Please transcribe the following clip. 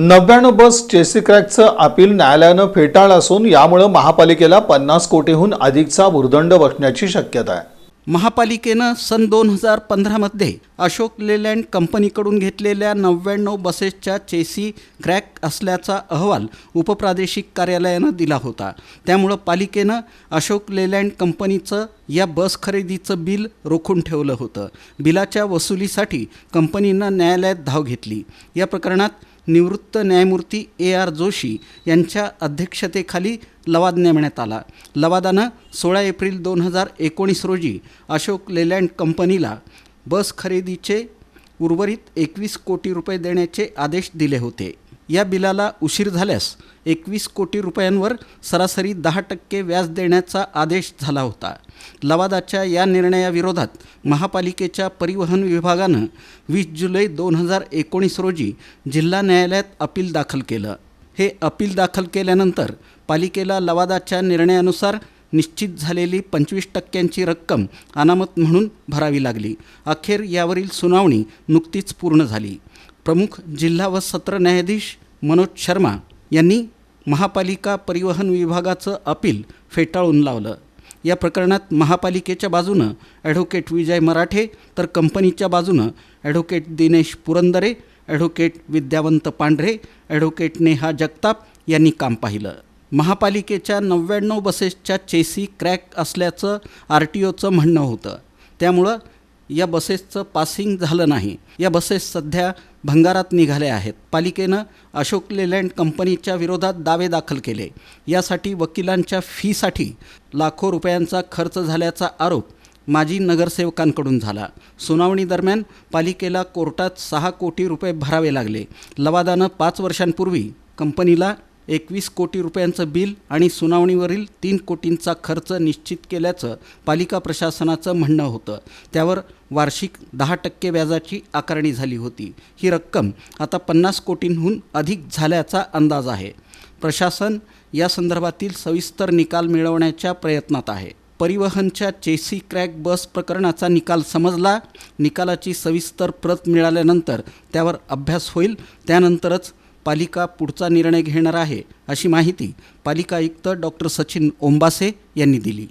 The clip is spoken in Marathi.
नव्याण्णव बस चेसी क्रॅकचं अपील न्यायालयानं फेटाळलं असून यामुळं महापालिकेला पन्नास कोटीहून अधिकचा भूर्दंड बसण्याची शक्यता आहे. महापालिकेनं सन दोन हजार पंधरामध्ये अशोक लेलँड कंपनीकडून घेतलेल्या नव्याण्णव बसेसच्या चेसी क्रॅक असल्याचा अहवाल उपप्रादेशिक कार्यालयानं दिला होता. त्यामुळं पालिकेनं अशोक लेलँड कंपनीचं या बस खरेदीचं बिल रोखून ठेवलं होतं. बिलाच्या वसुलीसाठी कंपनीनं न्यायालयात धाव घेतली. या प्रकरणात निवृत्त न्यायमूर्ती ए आर जोशी यांच्या अध्यक्षतेखाली लवाद नेमण्यात आला. लवादानं सोळा एप्रिल दोन हजार एकोणीस रोजी अशोक लेलँड कंपनीला बस खरेदीचे उर्वरित एकवीस कोटी रुपये देण्याचे आदेश दिले होते. या बिलाला उशीर झाल्यास एकवीस कोटी रुपयांवर सरासरी दहा टक्के व्याज देण्याचा आदेश झाला होता. लवादाच्या या निर्णयाविरोधात महापालिकेच्या परिवहन विभागानं वीस जुलै दोन हजार एकोणीस रोजी जिल्हा न्यायालयात अपील दाखल केलं. हे अपील दाखल केल्यानंतर पालिकेला लवादाच्या निर्णयानुसार निश्चित झालेली पंचवीस टक्क्यांची रक्कम अनामत म्हणून भरावी लागली. अखेर यावरील सुनावणी नुकतीच पूर्ण झाली. प्रमुख जिल्हा व सत्र न्यायाधीश मनोज शर्मा यांनी महापालिका परिवहन विभागाचं अपील फेटाळून लावलं. या प्रकरणात महापालिकेच्या बाजूनं ॲडव्होकेट विजय मराठे तर कंपनीच्या बाजूनं advocate Dinesh Purandare advocate Vidyavant Pandhare advocate Neha Jagtap यांनी काम पाहिलं. महापालिकेच्या नव्याण्णव बसेसच्या चेसी क्रॅक असल्याचं आर टी ओचं म्हणणं होतं. त्यामुळं या बसेसचं पासिंग झालं नाही. या बसेस सध्या भंगारात निघाल्या आहेत. पालिकेनं अशोक लेलँड कंपनीच्या विरोधात दावे दाखल केले. यासाठी वकिलांच्या फीसाठी लाखो रुपयांचा खर्च झाल्याचा आरोप माजी नगरसेवकांकडून झाला. सुनावणी दरम्यान पालिकेला कोर्टात सहा कोटी रुपये भरावे लागले. लवादानं पाच वर्षांपूर्वी कंपनीला एकवीस कोटी रुपयांचं बिल आणि सुनावणीवरील तीन कोटींचा खर्च निश्चित केल्याचं पालिका प्रशासनाचं म्हणणं होतं. त्यावर वार्षिक दहा टक्के व्याजाची आकारणी झाली होती. ही रक्कम आता पन्नास कोटींहून अधिक झाल्याचा अंदाज आहे. प्रशासन या संदर्भातील सविस्तर निकाल मिळवण्याच्या प्रयत्नात आहे. परिवहनच्या चेसी क्रॅक बस प्रकरणाचा निकाल समजला. निकालाची सविस्तर प्रत मिळाल्यानंतर त्यावर अभ्यास होईल. त्यानंतरच पालिका पुढचा निर्णय घेणार आहे अशी माहिती पालिका आयुक्त डॉक्टर सचिन ओंबासे यांनी दिली.